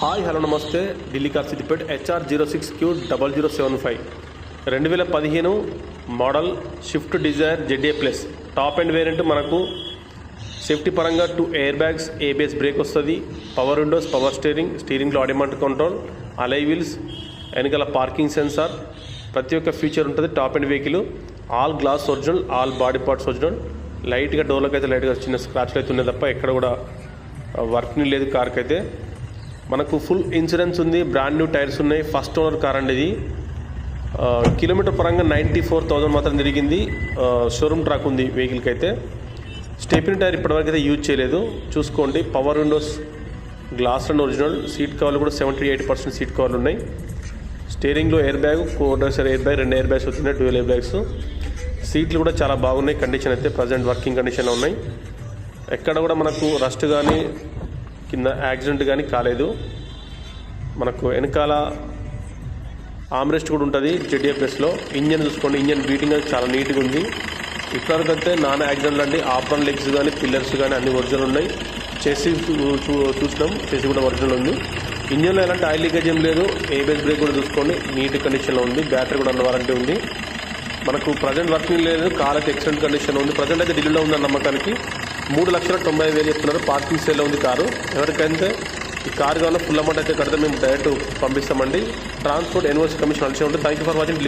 Hi hello namaste. Delhi car Siddipet HR zero six Q double zero seven five రెండు వేల పదిహేను model Swift Dzire Z A plus. Top end variant మనకు safety పరంగా two air bags ABS brake వస్తుంది power windows power steering స్టీరింగ్లో audio mount control alloy wheels వెనకాల parking sensor. ప్రతి ఒక్క feature ఉంటుంది top end vehicle all glass original all body parts original. లైట్గా డోర్లకు అయితే లైట్గా చిన్న స్క్రాచ్లు అయితే ఉన్నాయి తప్ప ఎక్కడ కూడా వర్క్ని లేదు కార్కి అయితే మనకు ఫుల్ ఇన్సూరెన్స్ ఉంది బ్రాండ్ న్యూ టైర్స్ ఉన్నాయి. ఫస్ట్ ఓనర్ కార్ అండి ఇది. కిలోమీటర్ పరంగా నైంటీ ఫోర్ థౌజండ్ మాత్రం తిరిగింది. షోరూమ్ ట్రాక్ ఉంది వెహికల్కి అయితే. స్టెపిన్ టైర్ ఇప్పటివరకు అయితే యూజ్ చేయలేదు. చూసుకోండి power windows glass and original seat కవర్లు కూడా సెవెంటీ ఎయిట్ పర్సెంట్ సీట్ కవర్లు ఉన్నాయి. స్టీరింగ్లో ఎయిర్ బ్యాగ్ కోడర్సర్ ఎయిర్ బ్యాగ్ రెండు ఎయిర్ బ్యాగ్స్ వచ్చినాయి ట్వెల్వ్ ఎయిర్ బ్యాగ్స్ సీట్లు కూడా చాలా బాగున్నాయి. కండిషన్ అయితే ప్రజెంట్ వర్కింగ్ కండిషన్లో ఉన్నాయి. ఎక్కడ కూడా మనకు రస్ట్ కానీ కింద యాక్సిడెంట్ కానీ కాలేదు. మనకు వెనకాల ఆమ్రెస్ట్ కూడా ఉంటుంది జెడిఎఫ్ఎస్లో ఇంజన్ చూసుకోండి ఇంజన్ బీటింగ్ అది చాలా నీట్గా ఉంది. ఇప్పటివరకు అయితే నాన్ యాక్సిడెంట్ అండి ఆప్రన్ లెగ్స్ కానీ పిల్లర్స్ కానీ అన్ని ఒరిజినల్ ఉన్నాయి. చేసి చూ- చూ- చూసినాం చేసి కూడా ఒరిజినల్ ఉంది. ఇంజన్లో ఎలాంటి ఆయిల్ లీకేజ్ ఏం లేదు. ఏబిఎస్ బ్రేక్ కూడా చూసుకోండి నీట్ కండిషన్లో ఉంది. బ్యాటరీ కూడా అన్న వారంటీ ఉంది. మనకు ప్రజెంట్ వర్కింగ్ లేదు కార్ అయితే ఎక్సలెంట్ కండిషన్ ఉంది. ప్రజెంట్ అయితే ఢిల్లీలో ఉందన్న నమ్మకానికి. మూడు లక్షల తొంభై వేలు చెప్తున్నారు. పార్కింగ్ సేల్లో ఉంది కారు. ఎవరికైతే ఈ కారు కావాలో ఫుల్ అమౌంట్ అయితే కడితే మేము డైరెక్ట్ పంపిస్తామండి. ట్రాన్స్పోర్ట్ యూనివర్సిటీ కమిషన్ అలసి ఉంటుంది థ్యాంక్ యూ ఫర్ వాచింగ్.